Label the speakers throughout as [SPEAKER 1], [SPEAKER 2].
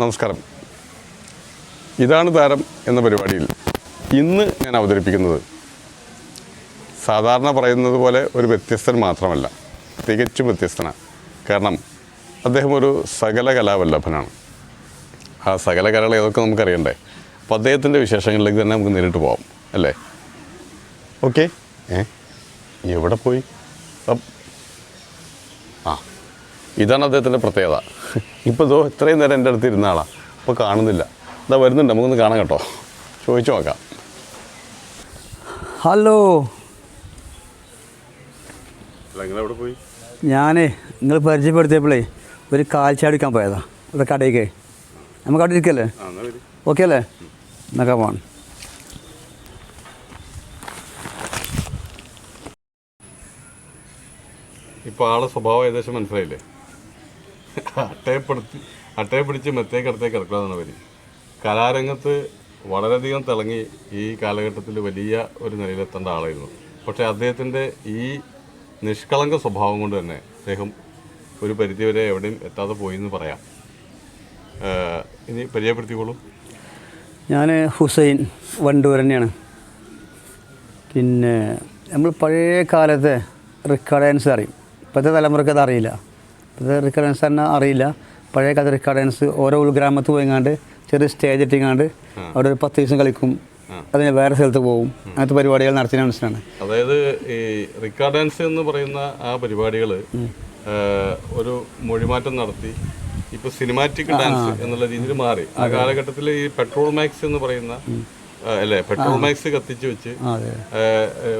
[SPEAKER 1] നമസ്കാരം. ഇതാണ് താരം എന്ന പരിപാടിയിൽ ഇന്ന് ഞാൻ അവതരിപ്പിക്കുന്നത് സാധാരണ പറയുന്നത് പോലെ ഒരു വ്യത്യസ്തൻ മാത്രമല്ല തികച്ചും വ്യത്യസ്തനാണ്. കാരണം അദ്ദേഹം ഒരു സകല കലാവല്ലഭനാണ്. ആ സകല കലകൾ ഏതൊക്കെ നമുക്കറിയണ്ടേ? അപ്പോൾ അദ്ദേഹത്തിന്റെ വിശേഷങ്ങളിലേക്ക് തന്നെ നമുക്ക് നേരിട്ട് പോകാം അല്ലേ? ഓക്കെ. ഏ? എവിടെ പോയി? ഇതാണ് അദ്ദേഹത്തിന്റെ പ്രത്യേകത. ഇപ്പോൾ ഇതോ ഇത്രയും നേരം എന്റെ അടുത്ത് ഇരുന്ന ആളാണ് അപ്പോൾ കാണുന്നില്ല. ഇതാ വരുന്നുണ്ട്. നമുക്കൊന്ന് കാണാം കേട്ടോ. ചോദിച്ചു നോക്കാം.
[SPEAKER 2] ഹലോ.
[SPEAKER 1] പോയി?
[SPEAKER 2] ഞാനേ നിങ്ങൾ പരിചയപ്പെടുത്തിയപ്പോഴേ ഒരു കാൽച്ചാടിക്കാൻ പോയതാ. ഇവിടെ കടയ്ക്ക് നമുക്ക് അവിടെ ഇരിക്കല്ലേ? ഓക്കെ അല്ലേ? എന്നൊക്കെ പോകണം
[SPEAKER 1] ഇപ്പോൾ ആളെ സ്വഭാവം ഏകദേശം മനസ്സിലായില്ലേ? അട്ടയപ്പെടുത്തി അട്ടയെ പിടിച്ച് മെത്തേ കിടത്തേ കിടക്കാന്നാണ് വരി. കലാരംഗത്ത് വളരെയധികം തിളങ്ങി ഈ കാലഘട്ടത്തിൽ വലിയ ഒരു നിലയിലെത്തേണ്ട ആളായിരുന്നു. പക്ഷേ അദ്ദേഹത്തിന്റെ ഈ നിഷ്കളങ്ക സ്വഭാവം കൊണ്ട് തന്നെ അദ്ദേഹം ഒരു പരിധിവരെ എവിടെയും എത്താതെ പോയി എന്ന് പറയാം ഇനി പരിചയപ്പെടുത്തിക്കോളൂ.
[SPEAKER 2] ഞാൻ ഹുസൈൻ വണ്ടൂർ തന്നെയാണ് പിന്നെ നമ്മൾ പഴയ കാലത്തെ റിക്കാർഡ് ഡാൻസ് അറിയും. ഇപ്പോഴത്തെ തലമുറയ്ക്ക് അത് അറിയില്ല ഇപ്പോഴത്തെ റിക്കാർഡ് തന്നെ അറിയില്ല. പഴയ കാലത്തെ റിക്കാർഡ് ഓരോ ഉൾഗ്രാമത്ത് പോയിങ്ങാണ്ട് ചെറിയ സ്റ്റേജ് ഇട്ടിങ്ങാണ്ട് അവിടെ ഒരു പത്ത് ദിവസം കളിക്കും. അതിന് വേറെ സ്ഥലത്ത് പോകും. അങ്ങനത്തെ പരിപാടികൾ നടത്തിയ മനസ്സിലാണ്.
[SPEAKER 1] അതായത് ഈ റിക്കാർഡൻസ് ഡാൻസ് എന്ന് പറയുന്ന ആ പരിപാടികൾ ഒരു മൊഴിമാറ്റം നടത്തി. ഇപ്പൊ സിനിമാറ്റിക് ഡാൻസ് എന്നുള്ള രീതിയിൽ മാറി. ആ കാലഘട്ടത്തിൽ ഈ പെട്രോൾ മാക്സ് എന്ന് പറയുന്ന അല്ലേ? പെട്രോൾ മാക്സ് കത്തിച്ച് വെച്ച്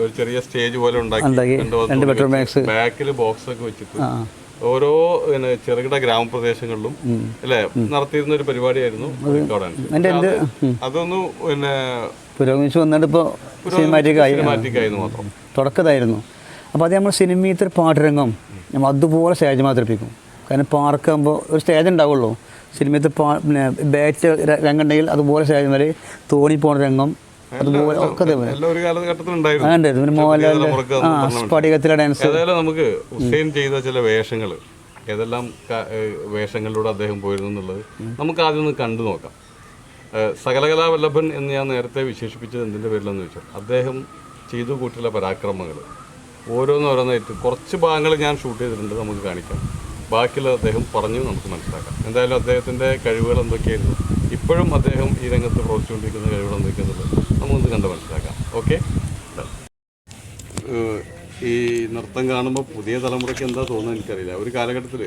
[SPEAKER 1] ഒരു ചെറിയ സ്റ്റേജ് പോലെ ഉണ്ടാക്കി. ബാക്കിൽ ബോക്സ് ഒക്കെ വെച്ചിട്ട് ഓരോ ചെറുകിട ഗ്രാമപ്രദേശങ്ങളിലും അല്ലേ നടത്തിയിരുന്ന ഒരു പരിപാടിയായിരുന്നു അതൊന്നു പിന്നെ
[SPEAKER 2] പുരോഗമിച്ചു വന്നിട്ട് ഇപ്പോൾ
[SPEAKER 1] മാത്രം.
[SPEAKER 2] തുടക്കതായിരുന്നു അപ്പോൾ അത് നമ്മൾ സിനിമയിലത്തെ ഒരു പാട്ടുരംഗം നമ്മൾ അതുപോലെ സ്റ്റേജ് മാത്രപ്പിക്കും. കാരണം പാർക്കാകുമ്പോൾ ഒരു സ്റ്റേജ് ഉണ്ടാവുള്ളൂ. സിനിമയത്തെ പാ പിന്നെ ബാറ്റ് രംഗമുണ്ടെങ്കിൽ അതുപോലെ സ്റ്റേജ് വരെ തോണി പോണ രംഗം അതുപോലെ ഒക്കെ
[SPEAKER 1] ഒരു കാലഘട്ടത്തിൽ ഉണ്ടായിരുന്നു.
[SPEAKER 2] ആ ഉണ്ടായിരുന്നു പിന്നെ
[SPEAKER 1] മോഹൻലാലിന്റെ
[SPEAKER 2] ആ സ്ഫടികത്തിലെ ഡാൻസ്.
[SPEAKER 1] ഏതായാലും നമുക്ക് ഹുസൈൻ ചെയ്ത ചില വേഷങ്ങൾ ഏതെല്ലാം വേഷങ്ങളിലൂടെ അദ്ദേഹം പോയിരുന്നു എന്നുള്ളത് നമുക്ക് ആദ്യം ഒന്ന് കണ്ടു നോക്കാം. സകലകലാവല്ലഭൻ സകലകലാ വല്ലഭൻ എന്ന് ഞാൻ നേരത്തെ വിശേഷിപ്പിച്ചത് എന്തിന്റെ പേരിലെന്ന് വെച്ചാൽ അദ്ദേഹം ചെയ്തു കൂട്ടിയുള്ള പരാക്രമങ്ങൾ ഓരോന്നോരോന്നായിട്ട് കുറച്ച് ഭാഗങ്ങൾ ഞാൻ ഷൂട്ട് ചെയ്തിട്ടുണ്ട് നമുക്ക് കാണിക്കാം. ബാക്കിയുള്ള അദ്ദേഹം പറഞ്ഞു നമുക്ക് മനസ്സിലാക്കാം. എന്തായാലും അദ്ദേഹത്തിന്റെ കഴിവുകൾ എന്തൊക്കെയായിരുന്നു? ഇപ്പോഴും അദ്ദേഹം ഈ രംഗത്ത് പ്രവർത്തിച്ചുകൊണ്ടിരിക്കുന്ന കഴിവുകൾ നിൽക്കുന്നത് നമുക്കൊന്ന് കണ്ട് മനസ്സിലാക്കാം. ഓക്കെ ഈ നൃത്തം കാണുമ്പോൾ പുതിയ തലമുറയ്ക്ക് എന്താ തോന്നുന്നത് എനിക്കറിയില്ല. ഒരു കാലഘട്ടത്തിൽ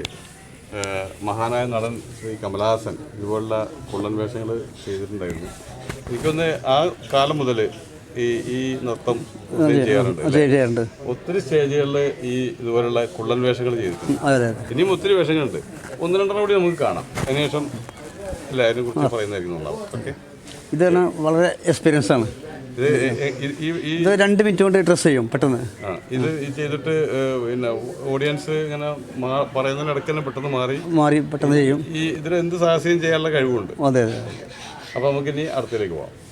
[SPEAKER 1] മഹാനായ നടൻ ശ്രീ കമലഹാസൻ ഇതുപോലുള്ള കുള്ളൻ വേഷങ്ങൾ ചെയ്തിട്ടുണ്ടായിരുന്നു. എനിക്കൊന്ന് ആ കാലം മുതൽ ഈ ഈ നൃത്തം ചെയ്യാറുണ്ട്
[SPEAKER 2] അത് ചെയ്യാറുണ്ട്.
[SPEAKER 1] ഒത്തിരി സ്റ്റേജുകളിൽ ഈ ഇതുപോലുള്ള കുള്ളൻ വേഷങ്ങൾ ചെയ്തിട്ടുണ്ട് ഇനിയും ഒത്തിരി വേഷങ്ങളുണ്ട്. ഒന്ന് രണ്ടെണ്ണം കൂടി നമുക്ക് കാണാം. അതിനുശേഷം അല്ല അതിനെക്കുറിച്ച് പറയുന്നതായിരിക്കും നന്നാവും ഓക്കെ.
[SPEAKER 2] ഇതാണ് വളരെ എക്സ്പീരിയൻസ് ആണ്.
[SPEAKER 1] ഇത് ഈ- ഈ- ഈ ഈ
[SPEAKER 2] ഇത് രണ്ട് മിനിറ്റ് കൊണ്ട് ഡ്രസ് ചെയ്യും പെട്ടെന്ന്.
[SPEAKER 1] ആ, ഇത് ഈ ചെയ്തിട്ട് ഏഹ്, പിന്നെ ഓഡിയൻസ് ഇങ്ങനെ മാ- പറയുന്നതിനിടയ്ക്ക് തന്നെ പെട്ടെന്ന് മാറി.
[SPEAKER 2] മാറി പെട്ടെന്ന് ചെയ്യും.
[SPEAKER 1] ഈ ഇതിന് എന്ത് സാഹസ്യം ചെയ്യാനുള്ള കഴിവുണ്ട്.
[SPEAKER 2] അതെ അതെ
[SPEAKER 1] അപ്പോൾ നമുക്ക് ഇനി അടുത്തേക്ക് പോവാം.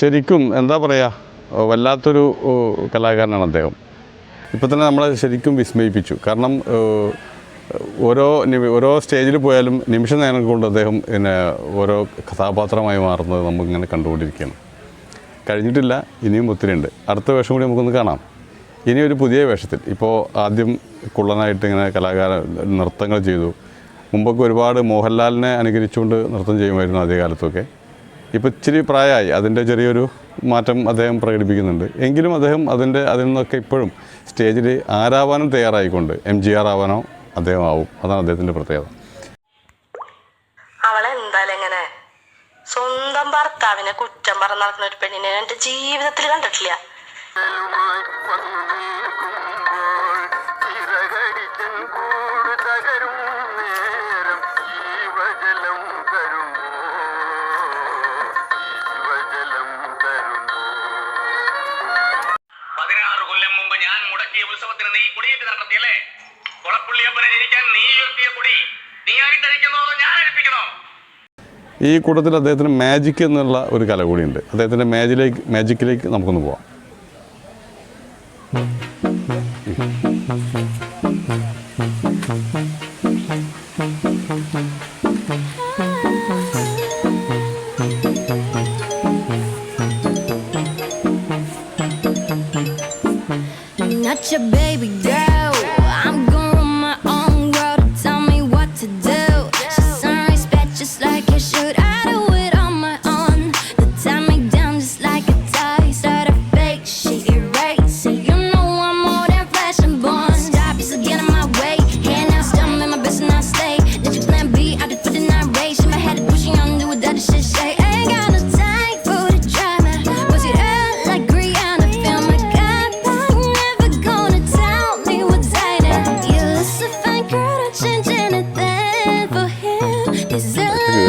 [SPEAKER 1] ശരിക്കും എന്താ പറയുക വല്ലാത്തൊരു കലാകാരനാണ് അദ്ദേഹം. ഇപ്പം തന്നെ നമ്മളെ ശരിക്കും വിസ്മയിപ്പിച്ചു. കാരണം ഓരോ ഓരോ സ്റ്റേജിൽ പോയാലും നിമിഷ നേരം കൊണ്ട് അദ്ദേഹം പിന്നെ ഓരോ കഥാപാത്രമായി മാറുന്നത് നമുക്കിങ്ങനെ കണ്ടുകൊണ്ടിരിക്കുകയാണ്. കഴിഞ്ഞിട്ടില്ല ഇനിയും ഒത്തിരി ഉണ്ട്. അടുത്ത വേഷം കൂടി നമുക്കൊന്ന് കാണാം. ഇനി ഒരു പുതിയ വേഷത്തിൽ. ഇപ്പോൾ ആദ്യം കുള്ളനായിട്ട് ഇങ്ങനെ കലാകാര നൃത്തങ്ങൾ ചെയ്തു. മുമ്പൊക്കെ ഒരുപാട് മോഹൻലാലിനെ അനുകരിച്ചുകൊണ്ട് നൃത്തം ചെയ്യുമായിരുന്നു ആദ്യകാലത്തൊക്കെ. ഇപ്പോൾ ഇച്ചിരി പ്രായമായി. അതിന്റെ ചെറിയൊരു മാറ്റം അദ്ദേഹം പ്രകടിപ്പിക്കുന്നുണ്ട്. എങ്കിലും അദ്ദേഹം അതിന്റെ അതിൽ നിന്നൊക്കെ ഇപ്പോഴും സ്റ്റേജിൽ ആരാവാനും തയ്യാറായിക്കൊണ്ട് എം ജി ആർ ആവാനോ അദ്ദേഹം ആവും. അതാണ് അദ്ദേഹത്തിന്റെ പ്രത്യേകത.
[SPEAKER 3] സ്വന്തം ഭർത്താവിനെ കുറ്റം പറഞ്ഞ് നടക്കുന്ന ഒരു പെണ്ണിനെ ഞാൻ ജീവിതത്തിൽ കണ്ടിട്ടില്ല.
[SPEAKER 1] ഈ കൂട്ടത്തിൽ അദ്ദേഹത്തിന് മാജിക് എന്നുള്ള ഒരു കല കൂടിയുണ്ട് അദ്ദേഹത്തിന്റെ മാജിലേക്ക് മാജിക്കിലേക്ക് നമുക്കൊന്ന് പോവാം
[SPEAKER 4] Not your baby girl.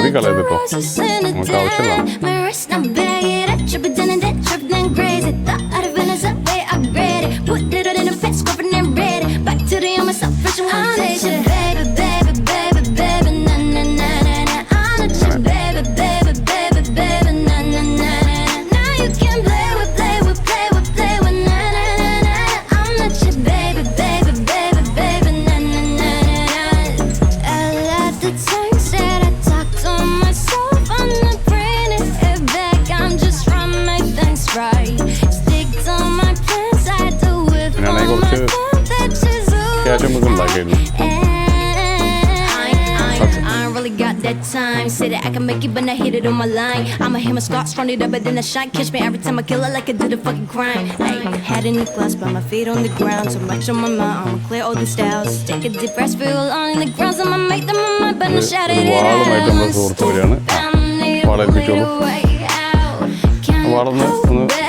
[SPEAKER 4] Is
[SPEAKER 1] കേറി കളയത് ഇപ്പൊ. നമുക്ക് ആവശ്യമില്ല.
[SPEAKER 4] my
[SPEAKER 1] നമുക്ക് ഉണ്ടാക്കിയിരുന്നു
[SPEAKER 4] I ain't, I ain't, I ain't really got that time. Say that I can make it, but not hit it on my line. I'ma hit my scotch, run it up, but then I shine. Catch me every time I kill it like I do the fucking crime. Hey, head in the glass, but my feet on the ground. So much on my mind, I'ma clear all the styles. Take a deep breath, feel on in the ground. I'ma make them on my but no shout it
[SPEAKER 1] ഒരു വാളുമായിട്ട് നമ്മുടെ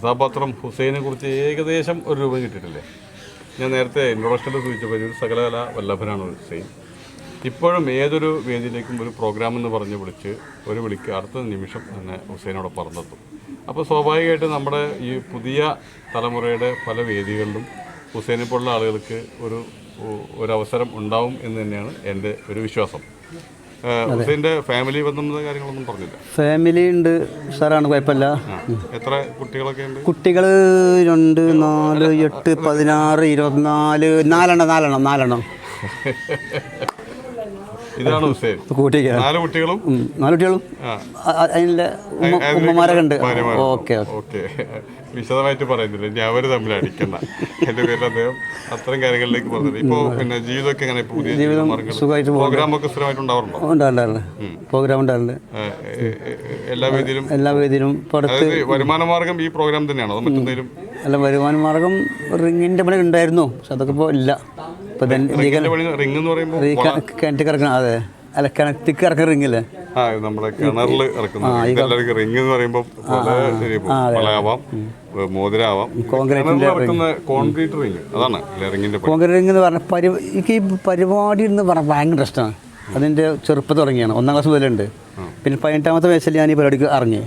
[SPEAKER 1] കഥാപാത്രം ഹുസൈനെ കുറിച്ച് ഏകദേശം ഒരു രൂപം കിട്ടിയിട്ടില്ലേ? ഞാൻ നേരത്തെ ഇൻട്രൊഡക്ഷനിൽ സൂചിച്ചപ്പോൾ ഒരു സകലകല വല്ലഭനാണ് ഹുസൈൻ. ഇപ്പോഴും ഏതൊരു വേദിയിലേക്കും ഒരു പ്രോഗ്രാം എന്ന് പറഞ്ഞ് വിളിച്ച് ഒരു വിളിക്ക് അടുത്ത നിമിഷം തന്നെ ഹുസൈനോട് പറഞ്ഞെത്തും അപ്പോൾ സ്വാഭാവികമായിട്ട് നമ്മുടെ ഈ പുതിയ തലമുറയുടെ പല വേദികളിലും ഹുസൈനെ പോലുള്ള ആളുകൾക്ക് ഒരു ഒരവസരം ഉണ്ടാവും എന്ന് തന്നെയാണ് എന്റെ ഒരു വിശ്വാസം. ഹുസൈന്റെ ഫാമിലി ബന്ധം കാര്യങ്ങളൊന്നും പറഞ്ഞില്ല.
[SPEAKER 2] ഫാമിലി ഉണ്ട്. സാറാണ് കുഴപ്പമില്ല.
[SPEAKER 1] എത്ര കുട്ടികളൊക്കെ ഉണ്ട്?
[SPEAKER 2] കുട്ടികൾ രണ്ട് നാല് എട്ട് പതിനാറ് ഇരുപത്തിനാല് നാലെണ്ണം നാലെണ്ണം നാലെണ്ണം.
[SPEAKER 1] ഇതാണ് ഹുസൈൻ. നാല് കുട്ടികളും.
[SPEAKER 2] നാല് കുട്ടികളും.
[SPEAKER 1] അതിന്റെ
[SPEAKER 2] ഉമ്മമാരൊക്കെ ഉണ്ട്. ഓക്കെ. ഓക്കെ.
[SPEAKER 1] വിശദമായിട്ട് പറയുന്നില്ല. ഇനി അവർ തമ്മിൽ അടിക്കണ്ട. എന്റെ പേരിൽ അദ്ദേഹം അത്തരം കാര്യങ്ങളിലേക്ക് പറഞ്ഞത് ഇപ്പോ പിന്നെ ജീവിതമൊക്കെ എങ്ങനെ ഇപ്പൊ പുതിയ
[SPEAKER 2] ജീവിതം
[SPEAKER 1] മാർഗങ്ങൾ?
[SPEAKER 2] സുഖമായിട്ട് പോകുന്നു.
[SPEAKER 1] പ്രോഗ്രാം ഒക്കെ സ്ഥിരമായിട്ട് ഉണ്ടാവാറുണ്ടോ?
[SPEAKER 2] ഉണ്ടാകാറുണ്ട് പ്രോഗ്രാം ഉണ്ടാകാറുണ്ട്
[SPEAKER 1] എല്ലാ വേദിയിലും?
[SPEAKER 2] എല്ലാ വേദിയിലും ഇപ്പോൾ
[SPEAKER 1] വരുമാന മാർഗം ഈ പ്രോഗ്രാം തന്നെയാണോ? മറ്റെന്തെങ്കിലും?
[SPEAKER 2] അല്ല വരുമാന മാർഗം റിങ്ങിന്റെ പണി ഉണ്ടായിരുന്നു. പക്ഷെ അതൊക്കെ ഇപ്പോൾ ഇല്ല. ഇപ്പൊ
[SPEAKER 1] റിങ്ങിന്റെ പണി റിങ് എന്ന് പറയുമ്പോൾ
[SPEAKER 2] കിണറ്റ് കിടക്കണം അതെ. അല്ല കിണറ്റിക്ക് ഇറക്കുന്ന റിങ്ങില്ലേ?
[SPEAKER 1] നമ്മുടെ കിണറിൽ ഇറക്കുന്നത്. റിങ് എന്ന് പറയുമ്പോൾ പല വളയാവാം മോതിരാവാം. ഇറക്കുന്ന കോൺക്രീറ്റ് റിംഗ്. അതാണ് അല്ലേ റിങ്ങിന്റെ പണി.
[SPEAKER 2] എന്ന് പറഞ്ഞ പരി എനിക്ക് ഈ പരിപാടി എന്ന് പറഞ്ഞാൽ ഭയങ്കര ഇഷ്ടമാണ് അതിന്റെ ചെറുപ്പം തുടങ്ങിയാണ്. ഒന്നാം ക്ലാസ് മുതലുണ്ട് പിന്നെ പതിനെട്ടാമത്തെ വയസ്സിൽ ഞാൻ ഈ പരിപാടിക്ക് ഇറങ്ങി.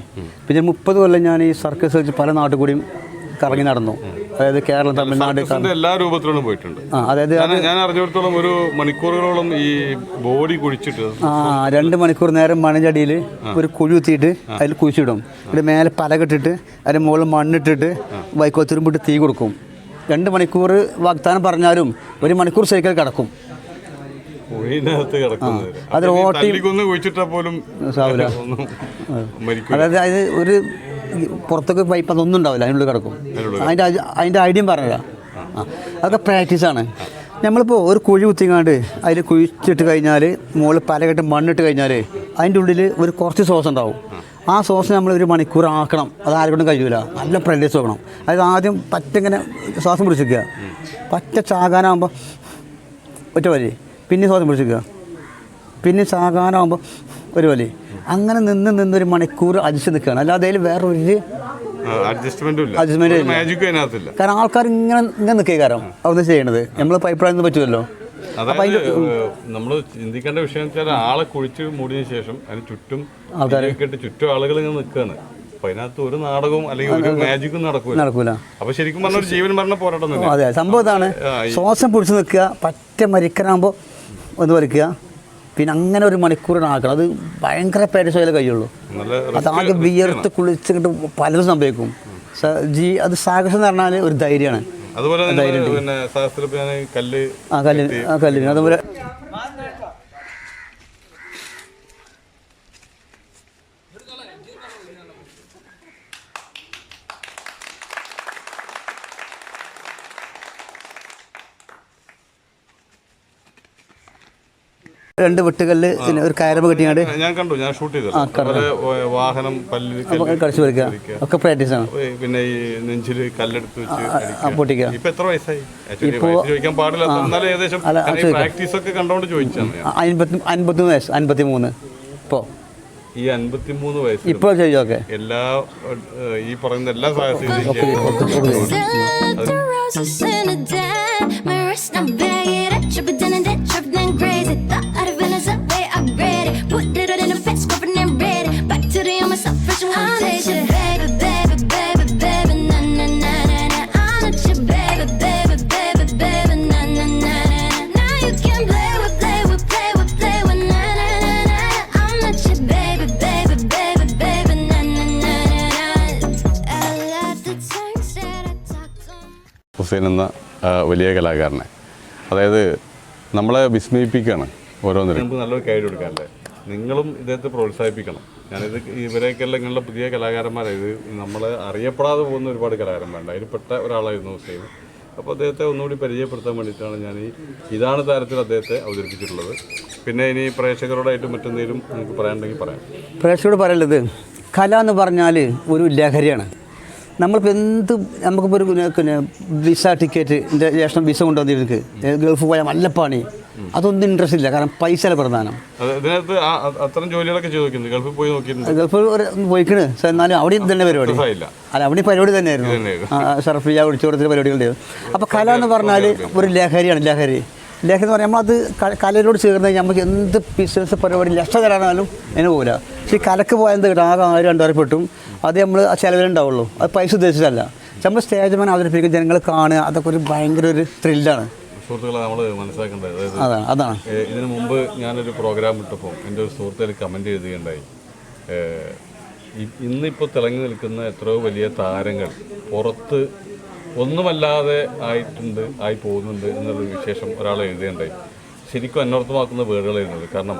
[SPEAKER 2] പിന്നെ മുപ്പത് കൊല്ലം ഞാൻ ഈ സർക്കസ് വെച്ച് പല നാട്ടിൽ കൂടിയും കറങ്ങി നടന്നു. അതായത് കേരളം തമിഴ്നാട്
[SPEAKER 1] എല്ലാ രൂപത്തിലും പോയിട്ടുണ്ട്.
[SPEAKER 2] അതായത്
[SPEAKER 1] ഞാൻ അറിഞ്ഞിടത്തോളം ഒരു മണിക്കൂറുകളോളം ഈ ബോഡി കുഴിച്ചിട്ട്
[SPEAKER 2] ആ രണ്ട് മണിക്കൂർ നേരം മണിഞ്ഞടിയിൽ ഒരു കുഴി കുത്തിയിട്ട് അതിൽ കുഴിച്ചിടും. പിന്നെ മേലെ പലകെട്ടിട്ട് അതിന്റെ മുകളിൽ മണ്ണിട്ടിട്ട് വൈക്കോത്തിരുമ്പിട്ട് തീ കൊടുക്കും. രണ്ട് മണിക്കൂർ വാഗ്ദാനം പറഞ്ഞാലും ഒരു മണിക്കൂർ സൈക്കിൾ കിടക്കും.
[SPEAKER 1] തല്ലിക്കൊന്ന് കുഴിച്ചിട്ടാ പോലും
[SPEAKER 2] അതായത് ഒരു പുറത്തൊക്കെ പൈപ്പ് അതൊന്നും ഉണ്ടാവില്ല അതിനുള്ളിൽ കിടക്കും. അതിന്റെ അതിന്റെ ഐഡിയം പറഞ്ഞതാ. ആ അതൊക്കെ പ്രാക്ടീസാണ് നമ്മളിപ്പോൾ ഒരു കുഴി കുത്തിങ്ങാണ്ട് അതിൽ കുഴിച്ചിട്ട് കഴിഞ്ഞാൽ മുകളിൽ പലകെട്ട് മണ്ണിട്ട് കഴിഞ്ഞാൽ അതിന്റെ ഉള്ളിൽ ഒരു കുറച്ച് സോസ് ഉണ്ടാവും. ആ സോസ് നമ്മൾ ഒരു മണിക്കൂർ ആക്കണം. അത് ആരെക്കൊണ്ടും കഴിയൂല. നല്ല പ്രാക്ടീസ് നോക്കണം അതായത് ആദ്യം പറ്റ ഇങ്ങനെ ശ്വാസം പിടിച്ചിരിക്കുക. പറ്റ ചാകാനാകുമ്പോൾ ഒറ്റ വരി. പിന്നെ ശ്വാസം പിടിച്ചിരിക്കുക. പിന്നെ ചാകാനാകുമ്പോൾ വലി. അങ്ങനെ നിന്ന് നിന്ന് ഒരു മണിക്കൂർ അടിച്ചു നിൽക്കുകയാണ്. അല്ലാതെ അതിൽ വേറെ ഒരു
[SPEAKER 1] അഡ്ജസ്റ്റ്മെന്റും
[SPEAKER 2] കാരണം ആൾക്കാർ ഇങ്ങനെ ഇങ്ങനെ നിൽക്കുക കാരണം അവിടെ ചെയ്യണത്. നമ്മൾ പൈപ്പ് പറ്റുമല്ലോ
[SPEAKER 1] അതായത് നമ്മൾ ചിന്തിക്കേണ്ട വിഷയം വെച്ചാൽ ആളെ കുഴിച്ച് മൂടിയതിനു ശേഷം അതിന് ചുറ്റും ഇതിലൊക്കെ ചുറ്റും ആളുകൾ ഇങ്ങനെ നിൽക്കുകയാണ്. അപ്പൊ അതിനകത്ത് ഒരു നാടകവും അല്ലെങ്കിൽ ഒരു മാജിക്കും നടക്കൂല.
[SPEAKER 2] നടക്കൂല.
[SPEAKER 1] അപ്പൊ ശരിക്കും പറഞ്ഞ ഒരു ജീവൻ മരണ പോരാട്ടം
[SPEAKER 2] അതെ സംഭവം ഇതാണ്. ശ്വാസം പിടിച്ചു നിൽക്കുക പറ്റ മരിക്കനാകുമ്പോൾ ഒന്ന് വലിക്കുക പിന്നെ അങ്ങനെ ഒരു മണിക്കൂറിനാക്കണം. അത് ഭയങ്കര പേരസോയിലെ കഴിയുള്ളൂ.
[SPEAKER 1] അതാകെ
[SPEAKER 2] അത് ആകെ വിയർത്ത് കുളിച്ചിട്ട് പലതും സംഭവിക്കും. ജി അത് സാഹസം എന്ന് പറഞ്ഞാൽ ഒരു ധൈര്യമാണ്.
[SPEAKER 1] അതുപോലെ പിന്നെ സാഹസത്തിൽ കല്ല്
[SPEAKER 2] ആ അതുപോലെ രണ്ട് വെട്ടുകല്ല് പിന്നെ ഒരു കയറമ്പ് കെട്ടിയാണ്ട്
[SPEAKER 1] ഞാൻ കണ്ടു ഞാൻ ഷൂട്ട് ചെയ്തത്. അതുപോലെ വാഹനം കല്ല്
[SPEAKER 2] കളിച്ച് ഒക്കെ പ്രാക്ടീസ്
[SPEAKER 1] ആണ്. പിന്നെ ഈ നെഞ്ചിൽ കല്ലെടുത്ത് വെച്ച്.
[SPEAKER 2] പൊട്ടിക്കുക.
[SPEAKER 1] ഇപ്പൊ എത്ര വയസ്സായി? ഇപ്പോ വയസ്സ് ചോദിക്കാൻ പാടില്ല. എന്നാലും ഏകദേശം പ്രാക്ടീസ് ഒക്കെ കണ്ടുകൊണ്ട് ചോദിച്ചാണ്.
[SPEAKER 2] അൻപത്തി അൻപത്തി വയസ്സ് അൻപത്തി മൂന്ന് ഇപ്പോ.
[SPEAKER 1] ഈ അൻപത്തിമൂന്ന് വയസ്സിൽ
[SPEAKER 2] ഇപ്പോൾ ചെയ്യൊക്കെ
[SPEAKER 1] എല്ലാ ഈ പറയുന്ന എല്ലാ സാഹചര്യവും ഹുസൈൻ എന്ന വലിയ കലാകാരനെ. അതായത് നമ്മളെ വിസ്മയിപ്പിക്കുകയാണ് ഓരോന്നിനും. നല്ലൊരു കൈ കൊടുക്കാനല്ലേ നിങ്ങളും ഇദ്ദേഹത്തെ പ്രോത്സാഹിപ്പിക്കണം. ഞാനിത് ഇവരെയൊക്കെയല്ല നിങ്ങളുടെ പുതിയ കലാകാരന്മാരെ. ഇത് നമ്മളെ അറിയപ്പെടാതെ പോകുന്ന ഒരുപാട് കലാകാരന്മാരുണ്ട്. അതിൽപ്പെട്ട ഒരാളായിരുന്നു ഹുസൈൻ. അപ്പോൾ അദ്ദേഹത്തെ ഒന്നുകൂടി പരിചയപ്പെടുത്താൻ വേണ്ടിയിട്ടാണ് ഞാൻ ഈ ഇതാണ് താരത്തിൽ അദ്ദേഹത്തെ അവതരിപ്പിച്ചിട്ടുള്ളത്. പിന്നെ ഇനി പ്രേക്ഷകരോടായിട്ട് മറ്റെന്തെങ്കിലും നമുക്ക് പറയാനുണ്ടെങ്കിൽ പറയാം.
[SPEAKER 2] പ്രേക്ഷകരോട് പറയുന്നത് കല എന്ന് പറഞ്ഞാൽ ഒരു ലഹരിയാണ്. നമ്മളിപ്പോൾ എന്ത് നമുക്കിപ്പോൾ ഒരു പിന്നെ വിസ ടിക്കറ്റിന്റെ ശേഷം വിസ കൊണ്ടുവന്നിരുന്നു ഗൾഫ് പോയാൽ നല്ല പണി. അതൊന്നും ഇൻട്രസ്റ്റ് ഇല്ല കാരണം പൈസയുടെ പ്രധാനം.
[SPEAKER 1] അത്തരം ജോലികളൊക്കെ ചെയ്തു ഗൾഫിൽ പോയി
[SPEAKER 2] ഗൾഫിൽ പോയിക്കണ്. എന്നാലും അവിടെ തന്നെ പരിപാടി. അല്ല അവിടെ പരിപാടി തന്നെയായിരുന്നു. സർഫിയ ഒഴിച്ചു കൊടുത്തിട്ട് പരിപാടികളുണ്ട് അപ്പോൾ കല എന്ന് പറഞ്ഞാൽ ഒരു ലഹരിയാണ് ലഹരി. ലഹരി എന്ന് പറയുമ്പോൾ അത് കലയിലോട് ചേർന്ന് കഴിഞ്ഞാൽ നമുക്ക് എന്ത് ബിസിനസ് പരിപാടി ലക്ഷ തരാനാലും അതിന് പോകില്ല പക്ഷേ ഈ കലക്ക് പോയാൽ എന്ത് കിട്ടും? ആകെ ആയിരം രണ്ടായിരം പെട്ടും അത് നമ്മൾ ആ ചിലവിലുണ്ടാവുള്ളൂ അത് പൈസ ഉദ്ദേശിച്ചതല്ല. നമ്മൾ സ്റ്റേജ് മാൻ അവതരിപ്പിക്കും ജനങ്ങൾ കാണുക അതൊക്കെ ഒരു ഭയങ്കര ഒരു ത്രില്ലാണ്
[SPEAKER 1] സുഹൃത്തുക്കളെ നമ്മൾ മനസ്സിലാക്കേണ്ടത്
[SPEAKER 2] അതാണ് അതാണ്.
[SPEAKER 1] ഇതിനു മുമ്പ് ഞാനൊരു പ്രോഗ്രാം ഇട്ടപ്പോൾ എന്റെ ഒരു സുഹൃത്തിൽ കമന്റ് എഴുതുകയുണ്ടായി. ഇന്നിപ്പോൾ തിളങ്ങി നിൽക്കുന്ന എത്രയോ വലിയ താരങ്ങൾ പുറത്ത് ഒന്നുമല്ലാതെ ആയിട്ടുണ്ട് ആയി പോകുന്നുണ്ട് എന്നുള്ളൊരു വിശേഷം ഒരാൾ എഴുതിയുണ്ടായി ശരിക്കും അന്വർത്ഥമാക്കുന്ന വേടുകളായിരുന്നത് കാരണം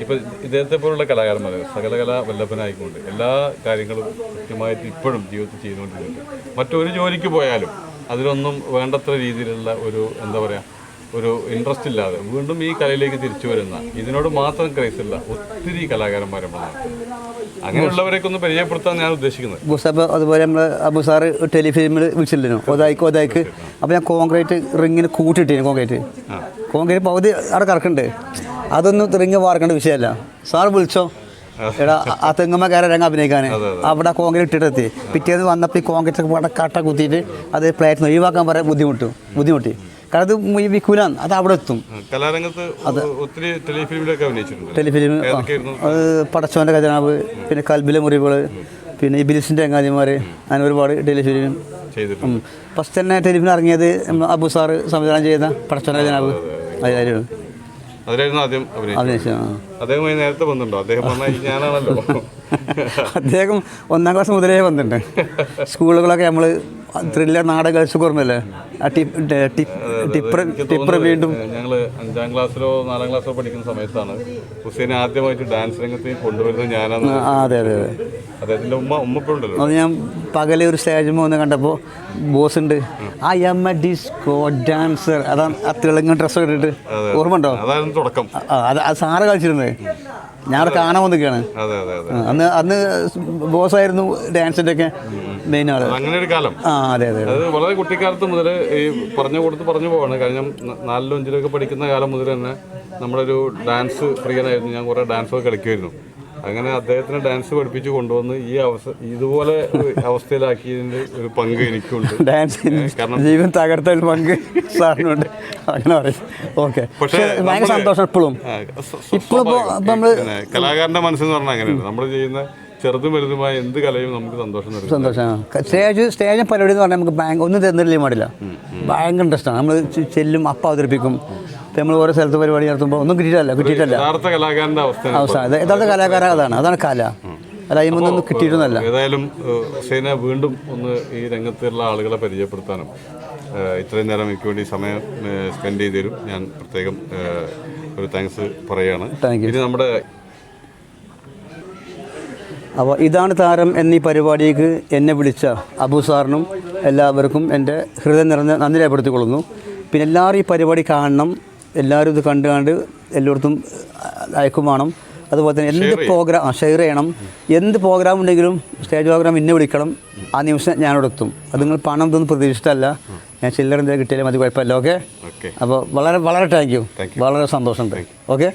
[SPEAKER 1] ഇപ്പം ഇദ്ദേഹത്തെ പോലുള്ള കലാകാരന്മാർ സകലകല വല്ലഭനായിക്കൊണ്ട് എല്ലാ കാര്യങ്ങളും കൃത്യമായിട്ട് ഇപ്പോഴും ജീവിതത്തിൽ ചെയ്തുകൊണ്ടിരിക്കുന്നുണ്ട്. മറ്റൊരു ജോലിക്ക് പോയാലും അതിലൊന്നും വേണ്ടത്ര രീതിയിലുള്ള ഒരു എന്താ പറയുക ഒരു ഇൻട്രസ്റ്റ് ഇല്ലാതെ വീണ്ടും ഈ കലയിലേക്ക് തിരിച്ചു വരുന്ന ഇതിനോട് മാത്രം ക്രൈസില്ല ഒത്തിരി കലാകാരന്മാരെ അങ്ങനെയുള്ളവരെയൊക്കെ ഒന്ന് പരിചയപ്പെടുത്താൻ ഞാൻ ഉദ്ദേശിക്കുന്നത്.
[SPEAKER 2] ബുസപ്പ് അതുപോലെ നമ്മൾ അബു സാറ് ടെലിഫിലിമിൽ വിളിച്ചില്ലല്ലോ ഒതായിക്ക് ഒതായിക്ക്. അപ്പോൾ ഞാൻ കോൺക്രീറ്റ് റിങ്ങിന് കൂട്ടിയിട്ടിരുന്നു കോൺക്രീറ്റ്. കോൺക്രീറ്റ് പകുതി അവിടെ കറക്കുന്നുണ്ട്. അതൊന്നും റിങ് വാർക്കേണ്ട വിഷയമല്ല. സാർ വിളിച്ചോ? എടാ ആ തെങ്ങമ്മ കയറി രംഗം അഭിനയിക്കാൻ അവിടെ കോൺക്രീറ്റ് ഇട്ടിട്ടെത്തി. പിറ്റേന്ന് വന്നപ്പോൾ ഈ കോൺക്രീറ്റ് കട്ട കുത്തിയിട്ട് അത് പ്ലേറ്റ് ഒഴിവാക്കാൻ പറയാൻ ബുദ്ധിമുട്ടു. ബുദ്ധിമുട്ടി. കാരണം അത് വിൽക്കൂലാണ് അത് അവിടെ എത്തും.
[SPEAKER 1] കലാരംഗത്ത് ഒത്തിരി ടെലിഫിലിമിലൊക്കെ അഭിനയിച്ചിട്ടുണ്ട്.
[SPEAKER 2] ടെലിഫിലിം അത് പടച്ചവന്റെ ഖജനാവ് പിന്നെ കൽബിലെ മുറിവുകൾ പിന്നെ ഇബിലിസിന്റെ അങ്ങാതിമാർ അങ്ങനെ ഒരുപാട് ടെലിഫിലിം. ഫസ്റ്റ് തന്നെ ടെലിഫിലിം ഇറങ്ങിയത് അബു സാറ് സംവിധാനം ചെയ്ത പടച്ചോന്റെ ഖജനാവ്. അതിലായിരുന്നു
[SPEAKER 1] അതിലായിരുന്നു ആദ്യം അഭിനയിച്ചത്
[SPEAKER 2] ആ.
[SPEAKER 1] അദ്ദേഹമായി നേരത്തെ വന്നിട്ടുണ്ടോ? അദ്ദേഹം വന്നാൽ ഞാനാണല്ലോ.
[SPEAKER 2] അദ്ദേഹം ഒന്നാം ക്ലാസ് മുതലേ വന്നിട്ടുണ്ട്. സ്കൂളുകളൊക്കെ നമ്മൾ ത്രില്ലർ നാടക കളിച്ചു ടിപ്പർ ടിപ്പർ വീണ്ടും
[SPEAKER 1] ഞങ്ങൾ അഞ്ചാം ക്ലാസ്സിലോ നാലാം ക്ലാസ്സിലോ പഠിക്കുന്ന സമയത്താണ് ഹുസൈനെ ആദ്യമായിട്ട് ഡാൻസ് രംഗത്തേക്ക് കൊണ്ടുവരുന്നത് ഞാനാണ്.
[SPEAKER 2] അതെ അതെ അതെ.
[SPEAKER 1] അദ്ദേഹത്തിന്റെ ഉമ്മ ഉമ്മ ഇപ്പോഴുണ്ടല്ലോ
[SPEAKER 2] അത് ഞാൻ പകലെ ഒരു സ്റ്റേജ് വന്ന് കണ്ടപ്പോൾ ബോസ് ഉണ്ട്. I am a disco dancer അതാണ് ആ ഡ്രസ്സ് ഡ്രസ്സൊക്കെ ഇട്ടിട്ട്. ഓർമ്മ ഉണ്ടോ?
[SPEAKER 1] അതായിരുന്നു തുടക്കം.
[SPEAKER 2] സാറ് കളിച്ചിരുന്നത്. ഞാൻ അവിടെ കാണാൻ വന്നിരിക്കുകയാണ്. അന്ന് അന്ന് ബോസായിരുന്നു ഡാൻസിന്റെ ഒക്കെ മെയിൻ
[SPEAKER 1] ആൾ. അങ്ങനെ ഒരു കാലം.
[SPEAKER 2] ആ അതെ അതെ
[SPEAKER 1] അത്. വളരെ കുട്ടിക്കാലത്ത് മുതൽ ഈ പറഞ്ഞു കൊടുത്ത് പറഞ്ഞു പോവാണ്. കാരണം നാലിലും അഞ്ചിലൊക്കെ പഠിക്കുന്ന കാലം മുതൽ തന്നെ നമ്മളൊരു ഒരു ഡാൻസ് പ്രിയനായിരുന്നു. ഞാൻ കുറേ ഡാൻസൊക്കെ കളിക്കുമായിരുന്നു. അങ്ങനെ അദ്ദേഹത്തിന് ഡാൻസ് പഠിപ്പിച്ച് കൊണ്ടുവന്ന് ഈ അവസ്ഥ ഇതുപോലെ അവസ്ഥയിലാക്കിയതിന്റെ ഒരു പങ്ക് എനിക്കുണ്ട്.
[SPEAKER 2] ഡാൻസ് ജീവൻ ഒരു പങ്ക് സാറിനുണ്ട്. അങ്ങനെ പറയും. ഓക്കെ
[SPEAKER 1] പക്ഷേ
[SPEAKER 2] ഭയങ്കര സന്തോഷം
[SPEAKER 1] എപ്പോഴും.
[SPEAKER 2] ഇപ്പോഴും നമ്മൾ
[SPEAKER 1] കലാകാരന്റെ മനസ്സെന്ന് പറഞ്ഞാൽ അങ്ങനെയാണ് നമ്മൾ ചെയ്യുന്ന ചെറുതും വലുതുമായ എന്ത് കലയും നമുക്ക് സന്തോഷം നൽകും
[SPEAKER 2] സന്തോഷമാണ് സ്റ്റേജ് സ്റ്റേജ് പരിപാടി എന്ന് പറഞ്ഞാൽ നമുക്ക് ബാങ്ക് ഒന്നും തന്നില്ലേ പാടില്ല ഭയങ്കര ഇൻട്രസ്റ്റാണ് നമ്മൾ ചെല്ലും അപ്പം അവതരിപ്പിക്കും. നമ്മൾ ഓരോ സ്ഥലത്ത് പരിപാടി നടത്തുമ്പോൾ ഒന്നും കിട്ടിയിട്ടല്ല കിട്ടിയിട്ടല്ല.
[SPEAKER 1] യഥാർത്ഥ അവസ്ഥ
[SPEAKER 2] ഇത് യഥാർത്ഥ കലാകാരൻ അതാണ് അതാണ് കല. അല്ല അതിമൊന്നും കിട്ടിയിട്ടൊന്നുമല്ല.
[SPEAKER 1] ഏതായാലും സേന വീണ്ടും ഒന്ന് ഈ രംഗത്തുള്ള ആളുകളെ പരിചയപ്പെടുത്താനും ഇത്രയും നേരം എനിക്ക് വേണ്ടി സമയം സ്പെൻഡ് ചെയ്ത് തരും. ഞാൻ പ്രത്യേകം ഒരു താങ്ക്സ് പറയുകയാണ്. ഇനി നമ്മുടെ
[SPEAKER 2] അപ്പോൾ ഇതാണ് താരം എന്നീ പരിപാടിക്ക് എന്നെ വിളിച്ച അബു സാറിനും എല്ലാവർക്കും എന്റെ ഹൃദയം നിറഞ്ഞ നന്ദി രേഖപ്പെടുത്തിക്കൊള്ളുന്നു. പിന്നെ എല്ലാവരും ഈ പരിപാടി കാണണം. എല്ലാവരും ഇത് കണ്ട് കണ്ട് എല്ലായിടത്തും അയക്കും വേണം. അതുപോലെ തന്നെ എന്ത് പ്രോഗ്രാം ഷെയർ ചെയ്യണം. എന്ത് പ്രോഗ്രാം ഉണ്ടെങ്കിലും സ്റ്റേജ് പ്രോഗ്രാം ഇന്നെ വിളിക്കണം. ആ നിമിഷം ഞാനിവിടെ എത്തും. അത് നിങ്ങൾ പണം ഇതൊന്നും പ്രതീക്ഷിച്ചിട്ടല്ല. ഞാൻ ചില്ലറ എന്തെങ്കിലും കിട്ടിയാലും മതി കുഴപ്പമില്ല
[SPEAKER 1] ഓക്കെ
[SPEAKER 2] അപ്പോൾ വളരെ വളരെ താങ്ക് യു വളരെ സന്തോഷമുണ്ട്. ഓക്കെ